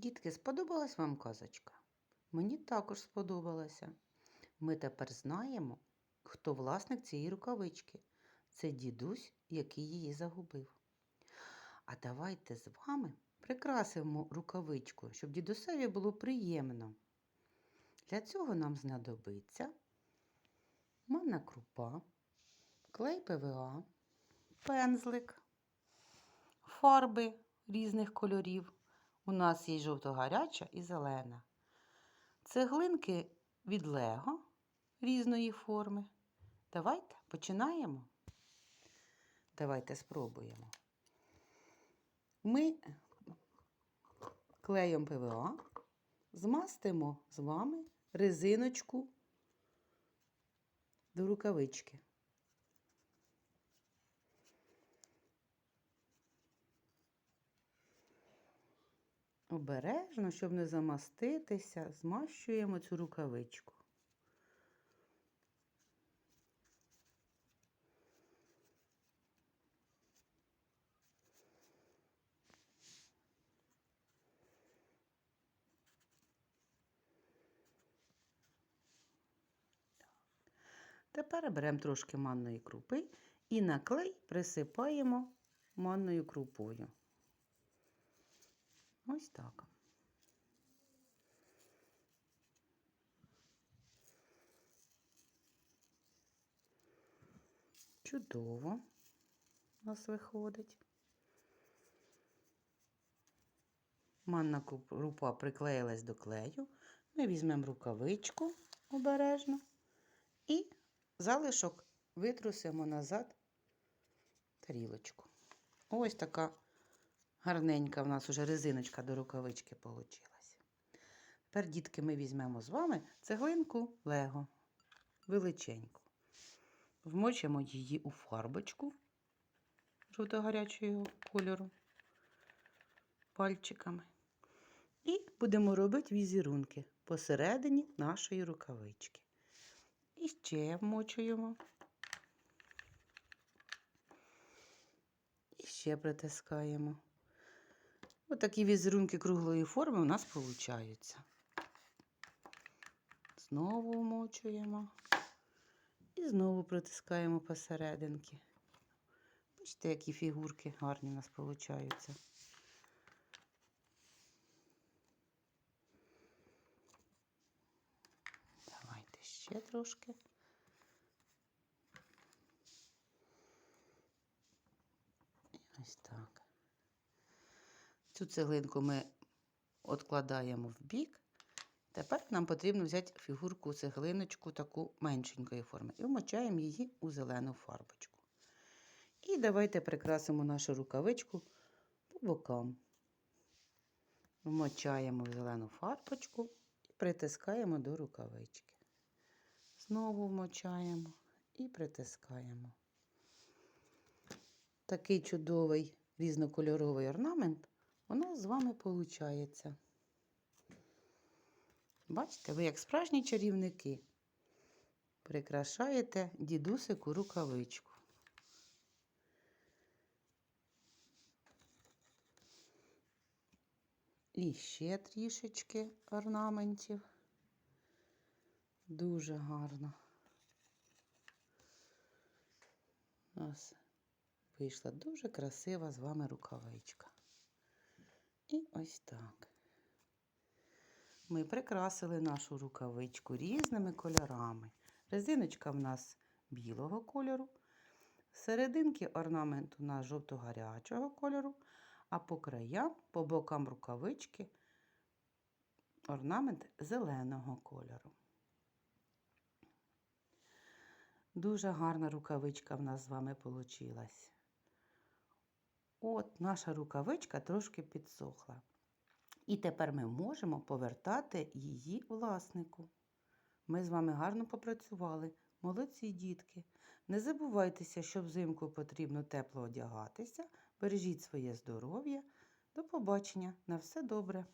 Дітки, сподобалась вам казочка? Мені також сподобалася. Ми тепер знаємо, хто власник цієї рукавички. Це дідусь, який її загубив. А давайте з вами прикрасимо рукавичку, щоб дідусеві було приємно. Для цього нам знадобиться манна крупа, клей ПВА, пензлик, фарби різних кольорів. У нас є жовто-гаряча і зелена. Цеглинки від Лего різної форми. Давайте починаємо. Давайте спробуємо. Ми клеєм ПВА змастимо з вами резиночку до рукавички. Обережно, щоб не замаститися, змащуємо цю рукавичку. Тепер беремо трошки манної крупи і на клей присипаємо манною крупою. Ось так. Чудово у нас виходить. Манна крупа приклеїлась до клею. Ми візьмемо рукавичку обережно і залишок витрусимо назад тарілочку. Ось така гарненька в нас уже резиночка до рукавички получилась. Тепер, дітки, ми візьмемо з вами цеглинку Лего величеньку. Вмочимо її у фарбочку жовто-гарячого кольору пальчиками. І будемо робити візерунки посередині нашої рукавички. І ще вмочуємо. І ще притискаємо. Отакі візерунки круглої форми у нас получаються. Знову вмочуємо. І знову притискаємо посерединки. Бачите, які фігурки гарні у нас получаються. Давайте ще трошки. І ось так. Цю цеглинку ми відкладаємо в бік. Тепер нам потрібно взяти фігурку цеглиночку таку меншенької форми і вмочаємо її у зелену фарбочку. І давайте прикрасимо нашу рукавичку по бокам. Вмочаємо в зелену фарбочку і притискаємо до рукавички. Знову вмочаємо і притискаємо. Такий чудовий різнокольоровий орнамент у нас з вами виходить. Бачите, ви як справжні чарівники прикрашаєте дідусику рукавичку. І ще трішечки орнаментів. Дуже гарно. У нас вийшла дуже красива з вами рукавичка. І ось так. Ми прикрасили нашу рукавичку різними кольорами. Резиночка в нас білого кольору. Серединки орнамент у нас жовто-гарячого кольору, а по краям, по бокам рукавички орнамент зеленого кольору. Дуже гарна рукавичка в нас з вами вийшла. От наша рукавичка трошки підсохла. І тепер ми можемо повертати її власнику. Ми з вами гарно попрацювали. Молодці дітки. Не забувайтеся, що взимку потрібно тепло одягатися. Бережіть своє здоров'я. До побачення. На все добре!